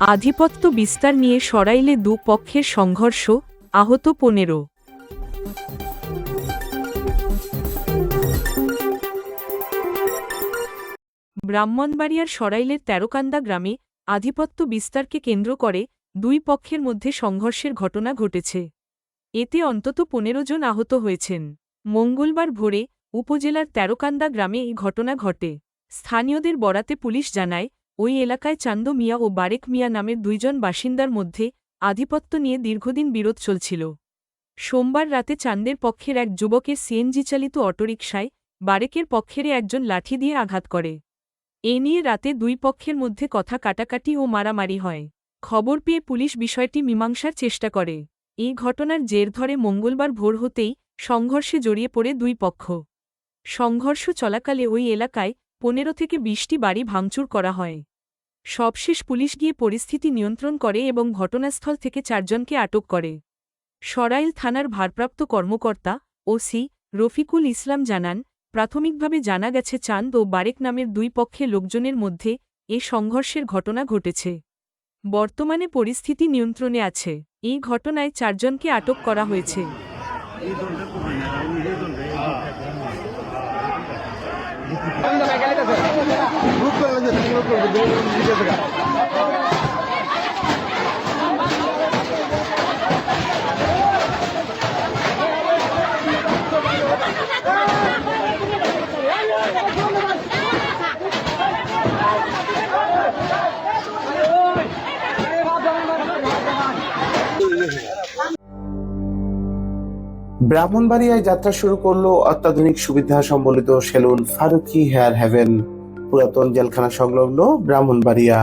আধিপত্য বিস্তার নিয়ে সরাইলে দু পক্ষের সংঘর্ষ, আহত পনেরো। ব্রাহ্মণবাড়িয়ার সরাইলের তেরোকান্দা গ্রামে আধিপত্য বিস্তারকে কেন্দ্র করে দুই পক্ষের মধ্যে সংঘর্ষের ঘটনা ঘটেছে। এতে অন্তত পনেরো জন আহত হয়েছেন। মঙ্গলবার ভোরে উপজেলার তেরোকান্দা গ্রামে এই ঘটনা ঘটে। স্থানীয়দের বরাতে পুলিশ জানায় ওই এলাকায় চান্দ মিয়া ও বারেক মিয়া নামের দুইজন বাসিন্দার মধ্যে আধিপত্য নিয়ে দীর্ঘদিন বিরোধ চলছিল। সোমবার রাতে চান্দের পক্ষের এক যুবকের সিএনজি চালিত অটোরিকশায় বারেকের পক্ষের একজন লাঠি দিয়ে আঘাত করে। এ নিয়ে রাতে দুই পক্ষের মধ্যে কথা কাটাকাটি ও মারামারি হয়। খবর পেয়ে পুলিশ বিষয়টি মীমাংসার চেষ্টা করে। এই ঘটনার জের ধরে মঙ্গলবার ভোর হতেই সংঘর্ষে জড়িয়ে পড়ে দুই পক্ষ। সংঘর্ষ চলাকালে ওই এলাকায় পনেরো থেকে বিশটি বাড়ি ভাঙচুর করা হয়। সবশেষ পুলিশ গিয়ে পরিস্থিতি নিয়ন্ত্রণ করে এবং ঘটনাস্থল থেকে চারজনকে আটক করে। সরাইল থানার ভারপ্রাপ্ত কর্মকর্তা, ওসি, রফিকুল ইসলাম জানান, প্রাথমিকভাবে জানা গেছে চাঁদ ও বারেক নামের দুই পক্ষে লোকজনের মধ্যে এ সংঘর্ষের ঘটনা ঘটেছে। বর্তমানে পরিস্থিতি নিয়ন্ত্রণে আছে। এই ঘটনায় চারজনকে আটক করা হয়েছে। ব্রাহ্মণবাড়িয়ায় যাত্রা শুরু করল অত্যাধুনিক সুবিধা সম্বলিত সেলুন ফারুকি হেয়ার হেভেন পুরাতন জেলখানা সংলগ্ন ব্রাহ্মণবাড়িয়া।